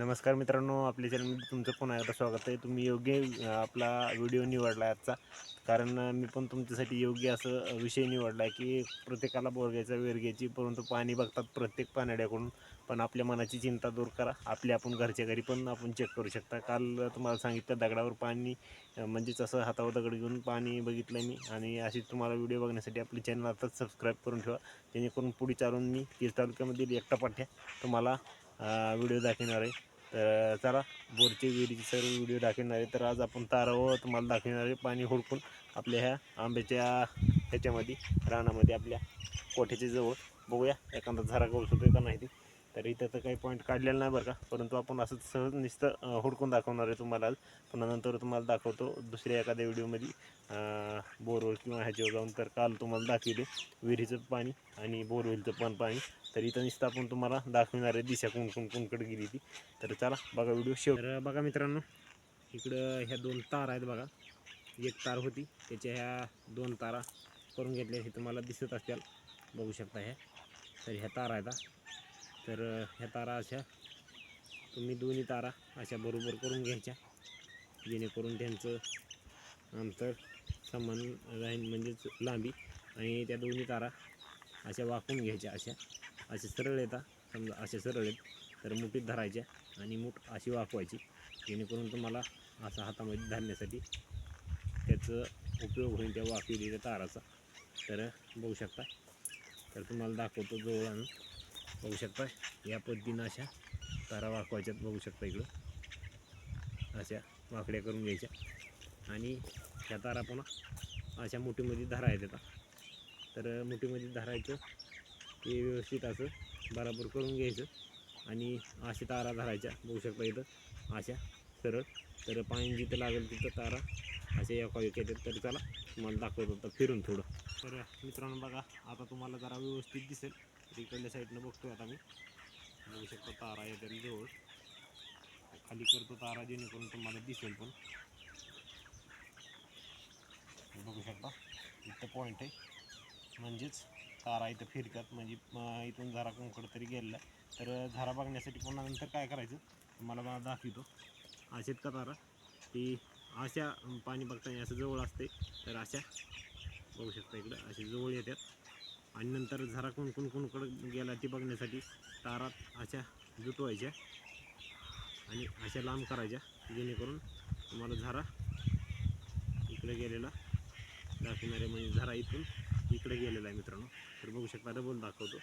नमस्कार मित्रांनो आपल्या चॅनलमध्ये तुमचं पुन्हा एकदा स्वागत आहे. तुम्ही योग्य आपला व्हिडिओ निवडला आहे आजचा. कारण मी पण तुमच्यासाठी योग्य असं विषय निवडला आहे की प्रत्येकाला बोरग्याचा वेरग्याची परंतु पाणी बघतात प्रत्येक पाण्याड्याकडून. पण आपल्या मनाची चिंता दूर करा. आपल्या आपण घरच्या घरी पण आपण चेक करू शकता. काल तुम्हाला सांगितलं दगडावर पाणी म्हणजेच असं हातावर दगड घेऊन पाणी बघितलं मी. आणि अशी तुम्हाला व्हिडिओ बघण्यासाठी आपले चॅनल आताच सबस्क्राईब करून ठेवा. जेणेकरून पुढे चालून मी केस तालुक्यामधील एकटा पाठ्या तुम्हाला व्हिडिओ दाखवणार आहे. तर चला बोरचे विहिरीचे सर्व व्हिडिओ दाखवणार. आहे तर आज आपण तारावर तुम्हाला दाखवणार आहे पाणी हुडकून आपल्या ह्या आंब्याच्या ह्याच्यामध्ये रानामध्ये आपल्या कोठ्याच्या जवळ बघूया. एखादा झरा गोल होतोय का नाही ते. तर इथं तर काही पॉईंट काढलेला नाही बरं का. परंतु आपण असंच सहज नुसतं हुडकून दाखवणार आहे तुम्हाला आज. पुन्हा नंतर तुम्हाला दाखवतो दुसऱ्या एखाद्या व्हिडिओमध्ये. बोरवेल किंवा ह्याच्यावर जाऊन तर काल तुम्हाला दाखविले विहिरीचं पाणी आणि बोरवेलचं पण पाणी. तर इथं नुसतं आपण तुम्हाला दाखवणार आहे दिशा कोण कुंकड गेली ती. तर चला बघा व्हिडिओ शेव तर बघा मित्रांनो इकडं ह्या दोन तार आहेत बघा. एक तार होती त्याच्या ह्या दोन तारा करून घेतल्या हे तुम्हाला दिसत असतील. बघू शकता ह्या. तर ह्या तारा आहेत तर ह्या तारा अशा तुम्ही दोन्ही तारा अशा बरोबर करून घ्यायच्या. जेणेकरून त्यांचं अंतर समान राहील म्हणजेच लांबी आणि त्या दोन्ही तारा अशा वाकून घ्यायच्या अशा असे सरळ येतात समजा असे सरळ आहेत तर मुठीत धरायच्या आणि मूठ अशी वाकवायची. जेणेकरून तुम्हाला असं हातामध्ये धरण्यासाठी त्याचं उपयोग होईल त्या वाकविलेल्या ताराचा. तर बघू शकता. तर तुम्हाला दाखवतो जवळ आणून. बघू शकता. या पद्धतीनं अशा तारा वाकवायच्यात बघू शकता इकडं. अशा वाकड्या करून घ्यायच्या. आणि त्या तारा पुन्हा अशा मुठीमध्ये धरायच्या येतात तर मुठीमध्ये धरायचं ते व्यवस्थित असं बराबर करून घ्यायचं. आणि अशा तारा धरायच्या. बघू शकता इथं. अशा सरळ. तर पाणी जिथं लागेल तिथं तारा अशा एका येतात तर चला. तुम्हाला दाखवत होतं फिरून थोडं. तर मित्रांनो बघा आता तुम्हाला जरा व्यवस्थित दिसेल. इकडल्या साईडनं बघतोय आता मी. बघू शकतो तारा येतात जवळ. खाली करतो तारा जेणेकरून तुम्हाला दिसेल पण. बघू शकता इथं पॉईंट आहे. म्हणजेच तारा इथं फिरतात. म्हणजे इथून झरा कोणकडं तरी गेलेला तर झरा बघण्यासाठी पुन्हा नंतर काय करायचं? तुम्हाला मला दाखवतो. असेत का तारा? ती अशा पाणी बघताना असं जवळ असते. तर अशा बघू शकता इकडं असे जवळ येतात. आणि नंतर झरा कोण कोण कोणकडं गेला ती बघण्यासाठी तारात अशा जुटवायच्या आणि अशा लांब करायच्या जेणेकरून तुम्हाला झरा इकडे गेलेला दाखवणारे म्हणजे झरा इथून इकडे गेलेला आहे मित्रांनो. तर बघू शकता डबल दाखवतो.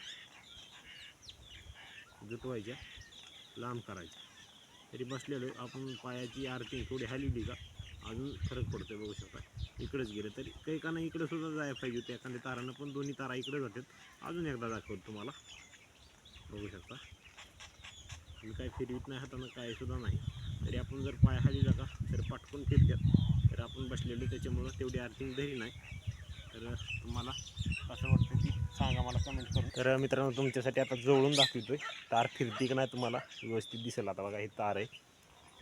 जुटवायच्या लांब करायच्या. तरी बसलेलो आपण पायाची आरती थोडी हलवली का? अजून फरक पडतो बघू शकता. इकडेच गेलं तरी. काही का नाही इकडे सुद्धा जायला पाहिजे होते. एखाद्या तारानं पण दोन्ही तारा इकडे जातात अजून एकदा दाखवतो तुम्हाला. बघू शकता. मी काय फिरवीत नाही हातानं काय सुद्धा नाही. तरी आपण जर पाय खाली जागा तर पाठकून फिरतात तर आपण बसलेलो त्याच्यामुळं तेवढी अर्थिंग धरी नाही. तर तुम्हाला कसं वाटतं की सांगा मला कमेंट करून. तर मित्रांनो तुमच्यासाठी आता जवळून दाखवतोय. तार फिरती का नाही तुम्हाला व्यवस्थित दिसेल. आता बघा हे तार आहे.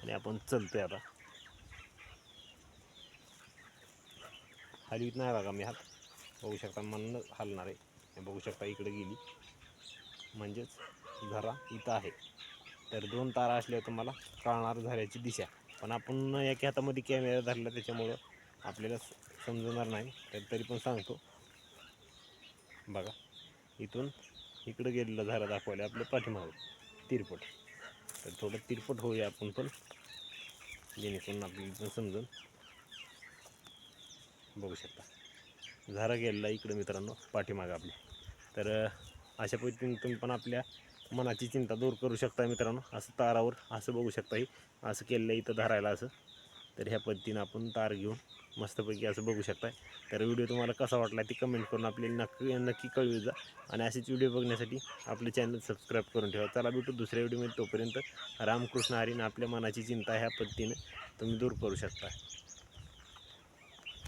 आणि आपण चलतोय आता. हलवीत नाही बघा मी हात. बघू शकता मन हलणार. आहे बघू शकता इकडे गेली. म्हणजेच झरा इथं आहे. तर दोन तारा असल्यावर तुम्हाला कळणार झऱ्याची दिशा. पण आपण एका हातामध्ये कॅमेरा धरला त्याच्यामुळं आपल्याला समजणार नाही. तर तरी पण सांगतो. बघा. इथून इकडं गेलेलं झरा दाखवायला आपलं पाठीमागं. तिरपट. तर थोडं तिरपट होऊया आपण पण. जेणेकरून आपल्याला पण समजून. बघू शकता. झारा गेलेला इकडं मित्रांनो पाठीमागं आपल्या तर अशा पद्धतीने तुम्ही पण आपल्या मनाची चिंता दूर करू शकता मित्रांनो असं तारावर असं बघू शकता असं केलेलं आहे इथं धरायला असं. तर ह्या पद्धतीनं आपण तार घेऊन मस्तपैकी असं बघू शकताय. तर व्हिडिओ तुम्हाला कसा वाटला ती कमेंट करून आपल्याला नक्की नक्की कळवी जा. आणि असेच व्हिडिओ बघण्यासाठी आपले चॅनल सबस्क्राईब करून ठेवा. चला भेटू दुसऱ्या व्हिडिओमध्ये तोपर्यंत रामकृष्ण हरीनं आपल्या मनाची चिंता ह्या पद्धतीनं तुम्ही दूर करू शकता